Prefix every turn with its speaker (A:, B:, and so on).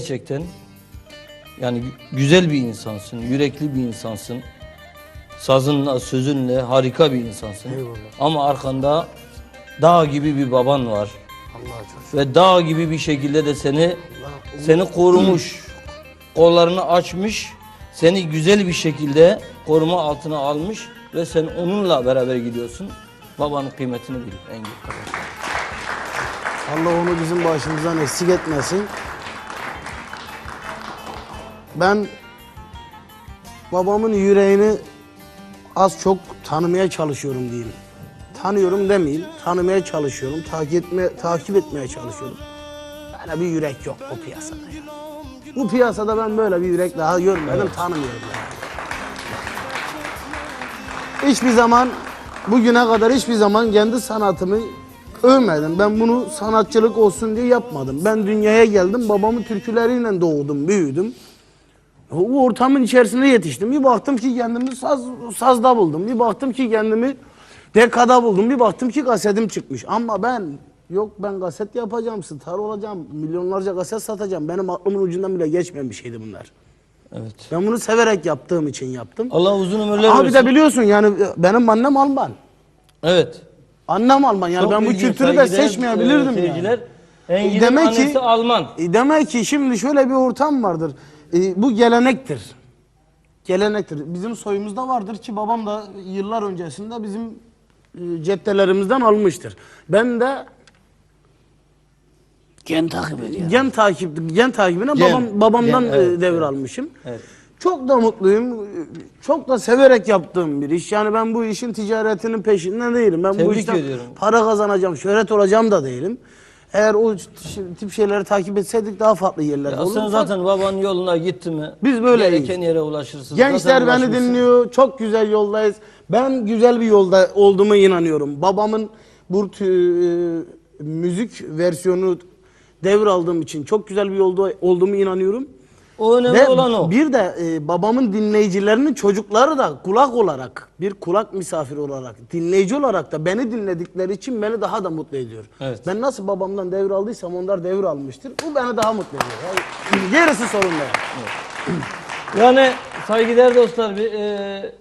A: Gerçekten yani gü- güzel bir insansın, yürekli bir insansın. Sazınla, sözünle harika bir insansın.
B: Eyvallah.
A: Ama arkanda dağ gibi bir baban var. Ve dağ gibi bir şekilde de seni
B: Allah-
A: seni korumuş, kollarını açmış, seni güzel bir şekilde koruma altına almış ve sen onunla beraber gidiyorsun. Babanın kıymetini bil kardeşim.
B: Allah onu bizim başımızdan eksik etmesin. Ben babamın yüreğini az çok tanımaya çalışıyorum diyeyim. Tanıyorum demeyeyim, tanımaya çalışıyorum, takip etmeye, takip etmeye çalışıyorum. Böyle bir yürek yok bu piyasada. ya. Bu piyasada ben böyle bir yürek daha görmedim, tanımıyorum yani. Hiçbir zaman bugüne kadar hiçbir zaman kendi sanatımı övmedim. Ben bunu sanatçılık olsun diye yapmadım. Ben dünyaya geldim. Babamın türküleriyle doğdum, büyüdüm. O ortamın içerisinde yetiştim. Bir baktım ki kendimi saz, sazda buldum. Bir baktım ki kendimi dekada buldum. Bir baktım ki kasetim çıkmış. Ama ben yok ben kaset yapacağım, star olacağım, milyonlarca kaset satacağım. Benim aklımın ucundan bile geçmeyen bir şeydi bunlar.
A: Evet.
B: Ben bunu severek yaptığım için yaptım.
A: Allah uzun ömürler
B: Abi
A: versin.
B: de biliyorsun yani benim annem Alman.
A: Evet.
B: Annem Alman yani
A: Çok
B: ben bu kültürü de seçmeyebilirdim
A: e, seyirciler.
B: yani.
A: Engin'in
B: Demek
A: annesi
B: ki-
A: Alman.
B: E, demek ki şimdi şöyle bir ortam vardır. E, bu gelenektir. Gelenektir. Bizim soyumuzda vardır ki babam da yıllar öncesinde bizim e, ceddelerimizden almıştır. Ben de
C: Gen takip ediyor.
B: gen takip gen takibine
A: Gen,
B: babam babamdan
A: gen,
B: e,
A: evet,
B: devralmışım.
A: Evet.
B: Çok da mutluyum. Çok da severek yaptığım bir iş. Yani ben bu işin ticaretinin peşinden değilim. Ben bu
A: Tebrik
B: işten
A: ediyorum.
B: para kazanacağım, şöhret olacağım da değilim. Eğer o tip şeyleri takip etseydik daha farklı yerlerde
A: Ya sen
B: olurdu.
A: zaten babanın yoluna gitti mi?
B: Biz böyleyiz.
A: Gereken yere ulaşırsın.
B: Gençler beni dinliyor. Çok güzel yoldayız. Ben güzel bir yolda olduğuma inanıyorum. Babamın bu e, müzik versiyonu devraldığım için çok güzel bir yolda olduğumu inanıyorum.
A: O önemli
B: Ve
A: olan o.
B: bir de e, babamın dinleyicilerinin çocukları da kulak olarak, bir kulak misafiri olarak, dinleyici olarak da beni dinledikleri için beni daha da mutlu ediyor.
A: Evet.
B: Ben nasıl babamdan devraldıysam onlar devralmıştır. Bu beni daha mutlu ediyor. Yani gerisi sorun değil.
A: Yani saygıdeğer dostlar bir e,